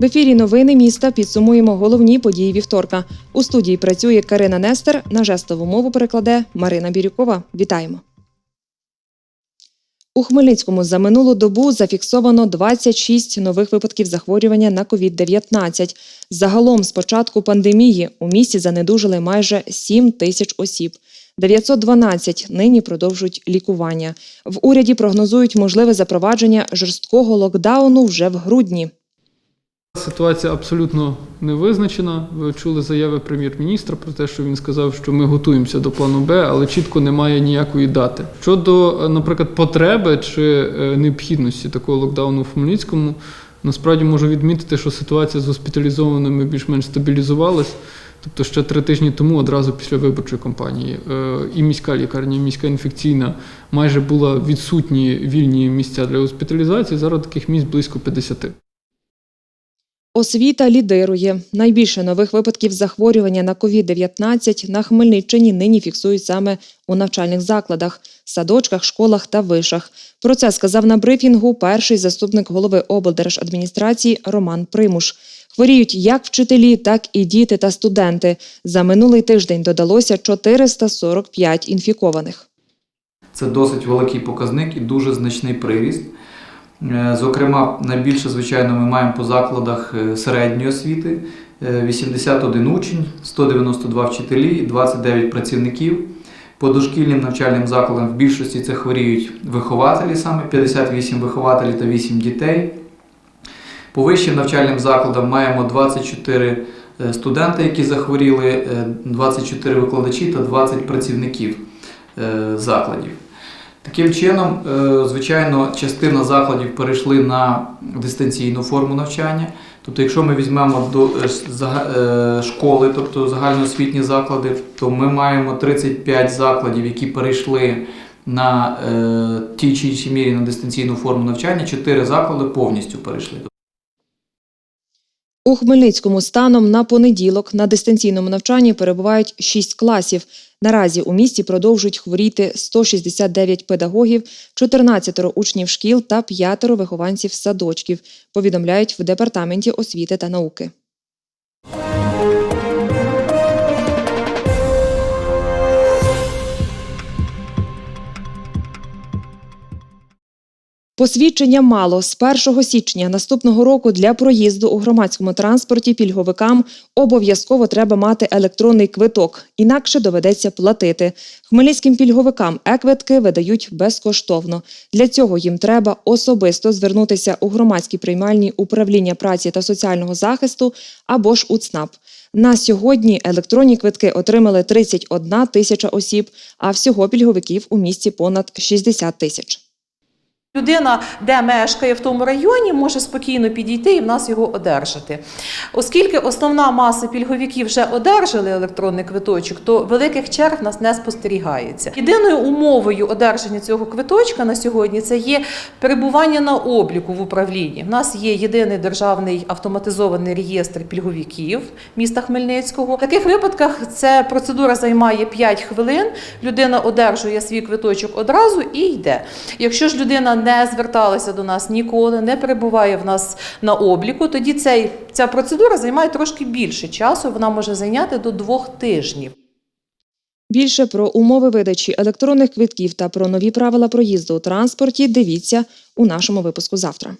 В ефірі новини міста підсумуємо головні події вівторка. У студії працює Карина Нестер. На жестову мову перекладе Марина Бірюкова. Вітаємо. У Хмельницькому за минулу добу зафіксовано 26 нових випадків захворювання на COVID-19. Загалом з початку пандемії у місті занедужили майже 7 тисяч осіб. 912 нині продовжують лікування. В уряді прогнозують можливе запровадження жорсткого локдауну вже в грудні. Ситуація абсолютно не визначена. Ви чули заяви прем'єр-міністра про те, що він сказав, що ми готуємося до плану Б, але чітко немає ніякої дати. Щодо, е, наприклад, потреби чи е, необхідності такого локдауну в Хмельницькому, насправді можу відмітити, що ситуація з госпіталізованими більш-менш стабілізувалась. Тобто ще три тижні тому, одразу після виборчої кампанії, е, і міська лікарня, і міська інфекційна майже була відсутні вільні місця для госпіталізації. Зараз таких місць близько 50. Освіта лідирує. Найбільше нових випадків захворювання на COVID-19 на Хмельниччині нині фіксують саме у навчальних закладах, садочках, школах та вишах. Про це сказав на брифінгу перший заступник голови облдержадміністрації Роман Примуш. Хворіють як вчителі, так і діти та студенти. За минулий тиждень додалося 445 інфікованих. Це досить великий показник і дуже значний приріст. Е, Зокрема, найбільше, звичайно, ми маємо по закладах е, середньої освіти: Е, 81 учень, 192 вчителі і 29 працівників. По дошкільним навчальним закладам в більшості це хворіють вихователі, саме 58 вихователів та 8 дітей. По вищим навчальним закладам маємо 24 е, студенти, які захворіли, е, 24 викладачі та 20 працівників е, закладів. Таким чином, е, звичайно, частина закладів перейшли на дистанційну форму навчання. Тобто, якщо ми візьмемо до е, е, школи, тобто загальноосвітні заклади, то ми маємо 35 закладів, які перейшли на тій чи іншій мірі на дистанційну форму навчання. 4 заклади повністю перейшли. У Хмельницькому станом на понеділок на дистанційному навчанні перебувають 6 класів. Наразі у місті продовжують хворіти 169 педагогів, 14 учнів шкіл та 5 вихованців садочків, повідомляють в департаменті освіти та науки. Посвідчення мало з 1 січня наступного року для проїзду у громадському транспорті пільговикам обов'язково треба мати електронний квиток, інакше доведеться платити. Хмельницьким пільговикам е-квитки видають безкоштовно. Для цього їм треба особисто звернутися у громадські приймальні управління праці та соціального захисту або ж у ЦНАП. На сьогодні електронні квитки отримали 31 тисяча осіб, а всього пільговиків у місті понад 60 тисяч. Людина, де мешкає в тому районі, може спокійно підійти і в нас його одержати. Оскільки основна маса пільговиків вже одержали електронний квиточок, то великих черг в нас не спостерігається. Єдиною умовою одержання цього квиточка на сьогодні це є перебування на обліку в управлінні. В нас є єдиний державний автоматизований реєстр пільговиків міста Хмельницького. В таких випадках ця процедура займає 5 хвилин. Людина одержує свій квиточок одразу і йде. Якщо ж людина не зверталася до нас ніколи, не перебуває в нас на обліку, тоді цей, ця процедура займає трошки більше часу. Вона може зайняти до двох тижнів. Більше про умови видачі електронних квитків та про нові правила проїзду у транспорті дивіться у нашому випуску завтра.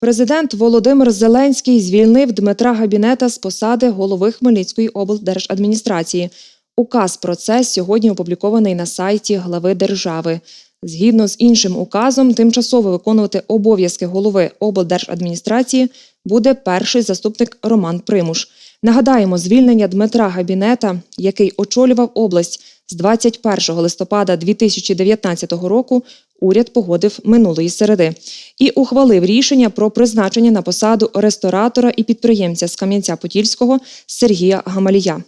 Президент Володимир Зеленський звільнив Дмитра Габінета з посади голови Хмельницької облдержадміністрації. Указ про це сьогодні опублікований на сайті глави держави. Згідно з іншим указом, тимчасово виконувати обов'язки голови облдержадміністрації буде перший заступник Роман Примуш. Нагадаємо, звільнення Дмитра Габінета, який очолював область з 21 листопада 2019 року, уряд погодив минулої середи і ухвалив рішення про призначення на посаду ресторатора і підприємця з Кам'янця-Подільського Сергія Гамалія.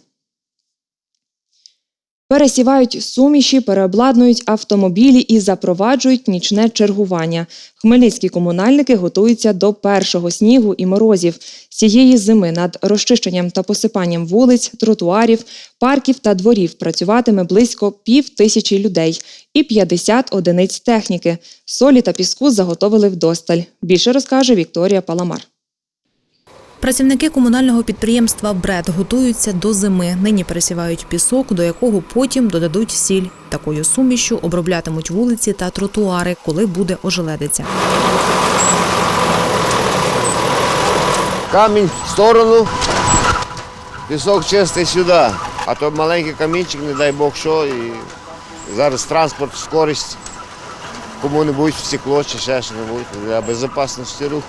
Пересівають суміші, переобладнують автомобілі і запроваджують нічне чергування. Хмельницькі комунальники готуються до першого снігу і морозів. Цієї зими над розчищенням та посипанням вулиць, тротуарів, парків та дворів працюватиме близько пів тисячі людей і 50 одиниць техніки. Солі та піску заготовили вдосталь. Більше розкаже Вікторія Паламар. Працівники комунального підприємства БРЕД готуються до зими. Нині пересівають пісок, до якого потім додадуть сіль. Такою сумішю оброблятимуть вулиці та тротуари, коли буде ожеледиця. Камінь в сторону, пісок чистий сюди. А то маленький камінчик, не дай Бог що. І зараз транспорт, скорість кому-небудь в стекло чи ще що-небудь для безпечності руху.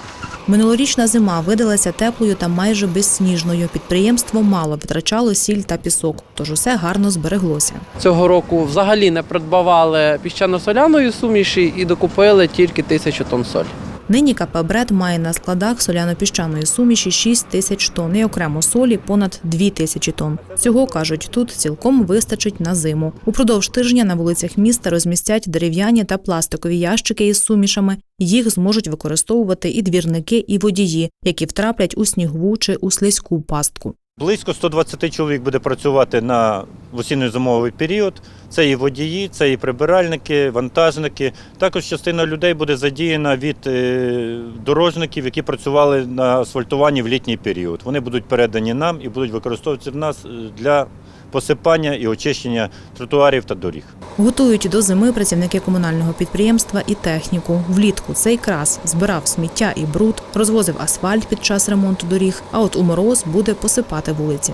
Минулорічна зима видалася теплою та майже безсніжною. Підприємство мало витрачало сіль та пісок, тож усе гарно збереглося. Цього року взагалі не придбавали піщано-соляної суміші і докупили тільки тисячу тонн солі. Нині КП «Бред» має на складах соляно-піщаної суміші 6 тисяч тонн і окремо солі понад 2 тисячі тонн. Цього, кажуть, тут цілком вистачить на зиму. Упродовж тижня на вулицях міста розмістять дерев'яні та пластикові ящики із сумішами. Їх зможуть використовувати і двірники, і водії, які втраплять у снігову чи у слизьку пастку. Близько 120 чоловік буде працювати на осінньо-зимовий період. Це і водії, це і прибиральники, вантажники. Також частина людей буде задіяна від е, дорожників, які працювали на асфальтуванні в літній період. Вони будуть передані нам і будуть використовуватися в нас е, для посипання і очищення тротуарів та доріг. Готують до зими працівники комунального підприємства і техніку. Влітку цей крас збирав сміття і бруд, розвозив асфальт під час ремонту доріг, а от у мороз буде посипати вулиці.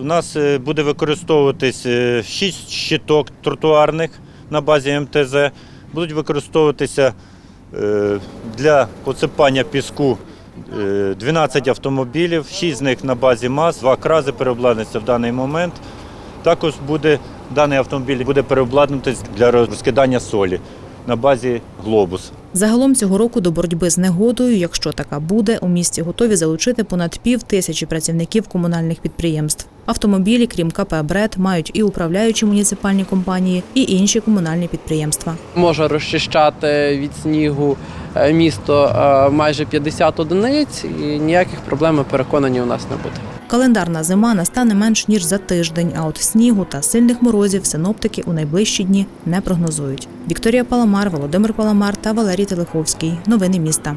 У нас е, буде використовуватись 6 щиток тротуарних на базі МТЗ. Будуть використовуватися е, для посипання піску е, 12 автомобілів, 6 з них на базі МАЗ, два крази переобладнуються в даний момент. Також буде даний автомобіль буде переобладнатись для розкидання солі на базі Глобус. Загалом цього року до боротьби з негодою, якщо така буде, у місті готові залучити понад пів тисячі працівників комунальних підприємств. Автомобілі, крім КП «Бред», мають і управляючі муніципальні компанії, і інші комунальні підприємства. Може розчищати від снігу е, місто е, майже 50 одиниць, і ніяких проблем переконані у нас не буде. Календарна зима настане менш ніж за тиждень, а от снігу та сильних морозів синоптики у найближчі дні не прогнозують. Вікторія Паламар, Володимир Паламар та Валерій Телеховський. Новини міста.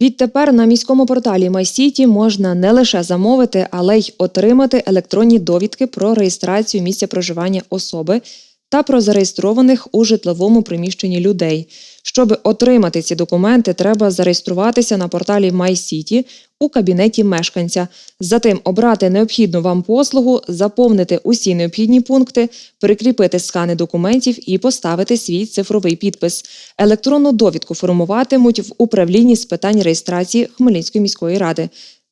Відтепер на міському порталі MyCity можна не лише замовити, але й отримати електронні довідки про реєстрацію місця проживання особи та про зареєстрованих у житловому приміщенні людей. Щоб отримати ці документи, треба зареєструватися на порталі MyCity у кабінеті мешканця. Затим обрати необхідну вам послугу, заповнити усі необхідні пункти, прикріпити скани документів і поставити свій цифровий підпис. Електронну довідку формуватимуть в управлінні з питань реєстрації Хмельницької міської ради.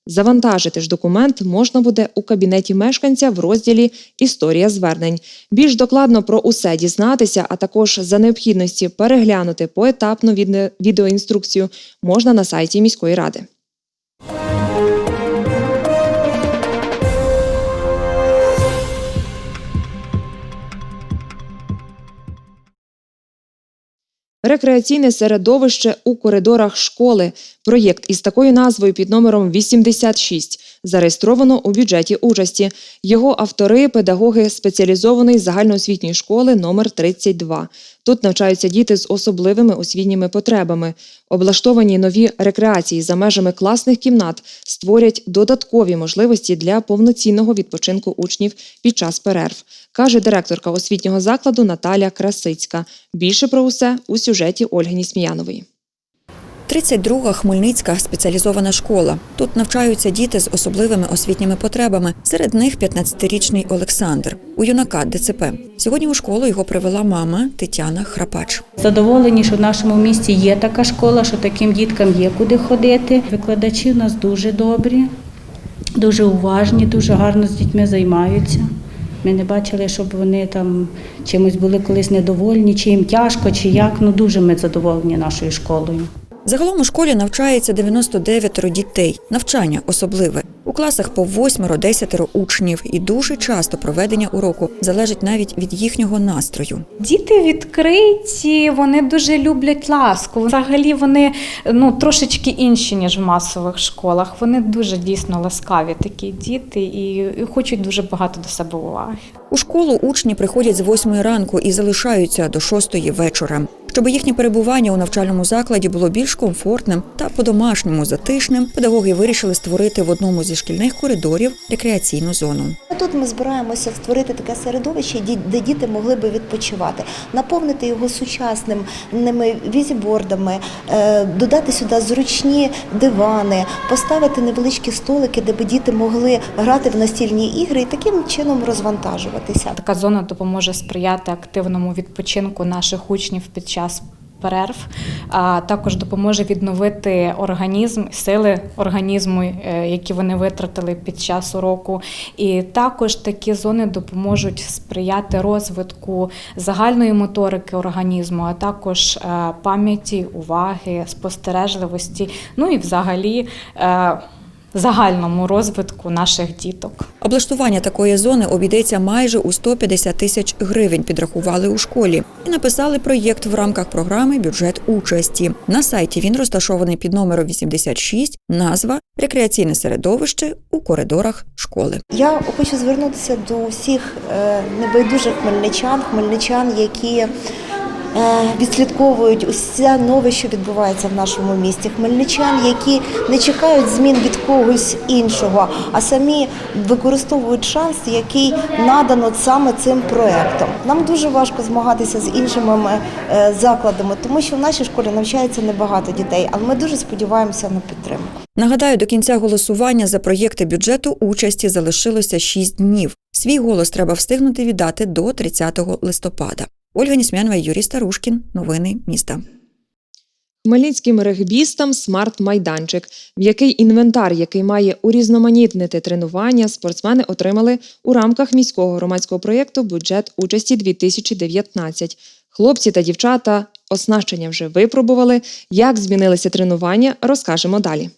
Завантажити ж документ можна буде у кабінеті мешканця в розділі Історія звернень. Більш докладно про усе дізнатися, а також за необхідності переглянути поетапну відеоінструкцію можна на сайті міської ради. Рекреаційне середовище у коридорах школи. Проєкт із такою назвою під номером 86 зареєстровано у бюджеті участі. Його автори педагоги спеціалізованої загальноосвітньої школи номер 32. Тут навчаються діти з особливими освітніми потребами. Облаштовані нові рекреації за межами класних кімнат створять додаткові можливості для повноцінного відпочинку учнів під час перерв, каже директорка освітнього закладу Наталя Красицька. Більше про усе у сюжеті Ольги Нісміянової. 32-га Хмельницька спеціалізована школа. Тут навчаються діти з особливими освітніми потребами. Серед них 15-річний Олександр. У юнака ДЦП. Сьогодні у школу його привела мама Тетяна Храпач. Задоволені, що в нашому місті є така школа, що таким діткам є куди ходити. Викладачі у нас дуже добрі, дуже уважні, дуже гарно з дітьми займаються. Ми не бачили, щоб вони там чимось були колись недовольні, чи їм тяжко, чи як. Ну дуже ми задоволені нашою школою. Загалом у школі навчається 99 дітей. Навчання особливе. У класах по 8-10 учнів і дуже часто проведення уроку залежить навіть від їхнього настрою. Діти відкриті, вони дуже люблять ласку. Взагалі вони ну трошечки інші ніж в масових школах. Вони дуже дійсно ласкаві такі діти і, хочуть дуже багато до себе уваги. У школу учні приходять з 8 ранку і залишаються до 6 вечора. Щоб їхнє перебування у навчальному закладі було більш комфортним та по-домашньому затишним, педагоги вирішили створити в одному зі шкільних коридорів рекреаційну зону. Тут ми збираємося створити таке середовище, де діти могли би відпочивати, наповнити його сучасними візібордами, е, додати сюди зручні дивани, поставити невеличкі столики, де би діти могли грати в настільні ігри і таким чином розвантажуватися. Така зона допоможе сприяти активному відпочинку наших учнів під час. Перерв а також допоможе відновити організм, сили організму, е, які вони витратили під час уроку. І також такі зони допоможуть сприяти розвитку загальної моторики організму, а також е, пам'яті, уваги, спостережливості, ну і взагалі е, загальному розвитку наших діток. Облаштування такої зони обійдеться майже у 150 тисяч гривень. Підрахували у школі і написали проєкт в рамках програми Бюджет участі. На сайті він розташований під номером 86, Назва рекреаційне середовище у коридорах школи. Я хочу звернутися до всіх е, небайдужих хмельничан, хмельничан, які відслідковують усе нове, що відбувається в нашому місті. Хмельничан, які не чекають змін від когось іншого, а самі використовують шанс, який надано саме цим проектом. Нам дуже важко змагатися з іншими е, закладами, тому що в нашій школі навчається небагато дітей, але ми дуже сподіваємося на підтримку. Нагадаю, до кінця голосування за проєкти бюджету участі залишилося 6 днів. Свій голос треба встигнути віддати до 30 листопада. Ольга Нісмянова, Юрій Старушкін. Новини міста. Хмельницьким регбістам смарт-майданчик, в який інвентар, який має урізноманітнити тренування, спортсмени отримали у рамках міського громадського проєкту Бюджет участі 2019. Хлопці та дівчата оснащення вже випробували. Як змінилися тренування, розкажемо далі.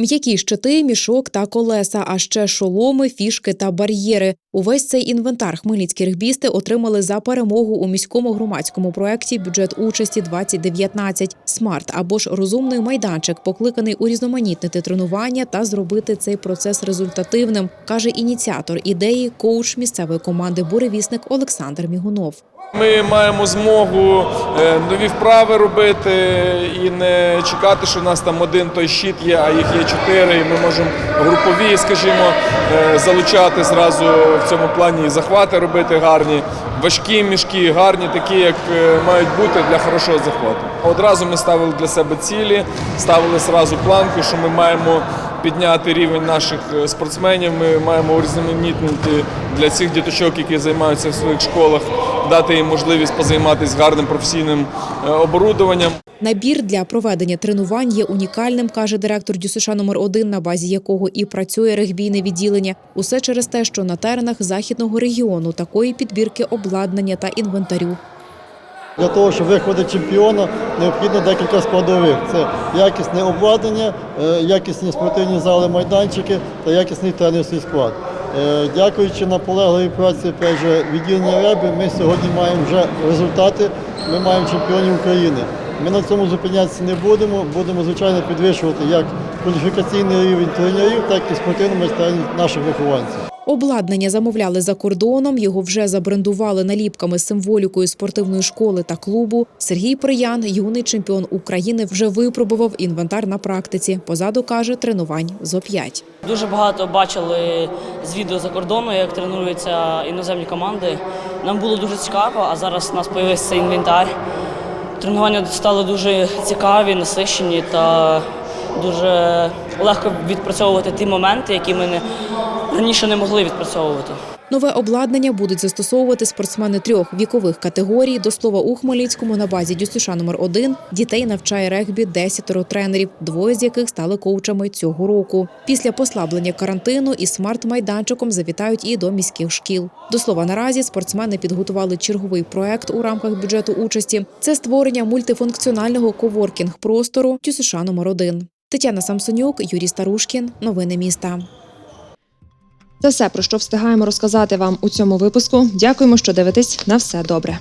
М'які щити, мішок та колеса, а ще шоломи, фішки та бар'єри. Увесь цей інвентар хмельницькі регбісти отримали за перемогу у міському громадському проєкті Бюджет участі 2019 Смарт або ж розумний майданчик, покликаний урізноманітнити тренування та зробити цей процес результативним, каже ініціатор ідеї, коуч місцевої команди Буревісник Олександр Мігунов. Ми маємо змогу е, нові вправи робити і не чекати, що в нас там один той щит є, а їх є чотири. І ми можемо групові, скажімо, е, залучати зразу в цьому плані і захвати робити гарні, важкі мішки, гарні, такі, як е, мають бути для хорошого захвату. Одразу ми ставили для себе цілі, ставили зразу планку, що ми маємо підняти рівень наших е, спортсменів. Ми маємо урізноманітнити для цих діточок, які займаються в своїх школах, дати їм можливість позайматися гарним професійним е, оборудованням. Набір для проведення тренувань є унікальним, каже директор ДЮСШ номер 1 на базі якого і працює регбійне відділення. Усе через те, що на теренах західного регіону такої підбірки обладнання та інвентарю Для того, щоб виходити чемпіона, необхідно декілька складових. Це якісне обладнання, е, якісні спортивні зали, майданчики та якісний тренерський склад. Е, Дякуючи наполегливій праці відділення РЕБи, ми сьогодні маємо вже результати, ми маємо чемпіонів України. Ми на цьому зупинятися не будемо, будемо, звичайно, підвищувати як кваліфікаційний рівень тренерів, так і спортивну майстерність наших вихованців. Обладнання замовляли за кордоном. Його вже забрендували наліпками з символікою спортивної школи та клубу. Сергій Приян, юний чемпіон України, вже випробував інвентар на практиці. Позаду каже, тренувань зо 5 Дуже багато бачили з відео за кордону, як тренуються іноземні команди. Нам було дуже цікаво, а зараз у нас з'явився інвентар. Тренування стали дуже цікаві, насичені та дуже легко відпрацьовувати ті моменти, які ми не, раніше не могли відпрацьовувати. Нове обладнання будуть застосовувати спортсмени трьох вікових категорій. До слова, у Хмельницькому на базі ДЮСШ номер 1 дітей навчає регбі 10 тренерів, двоє з яких стали коучами цього року. Після послаблення карантину із смарт-майданчиком завітають і до міських шкіл. До слова, наразі спортсмени підготували черговий проект у рамках бюджету участі. Це створення мультифункціонального коворкінг-простору ДЮСШ номер 1 Тетяна Самсонюк, Юрій Старушкін. Новини міста. Це все, про що встигаємо розказати вам у цьому випуску. Дякуємо, що дивитесь на все добре.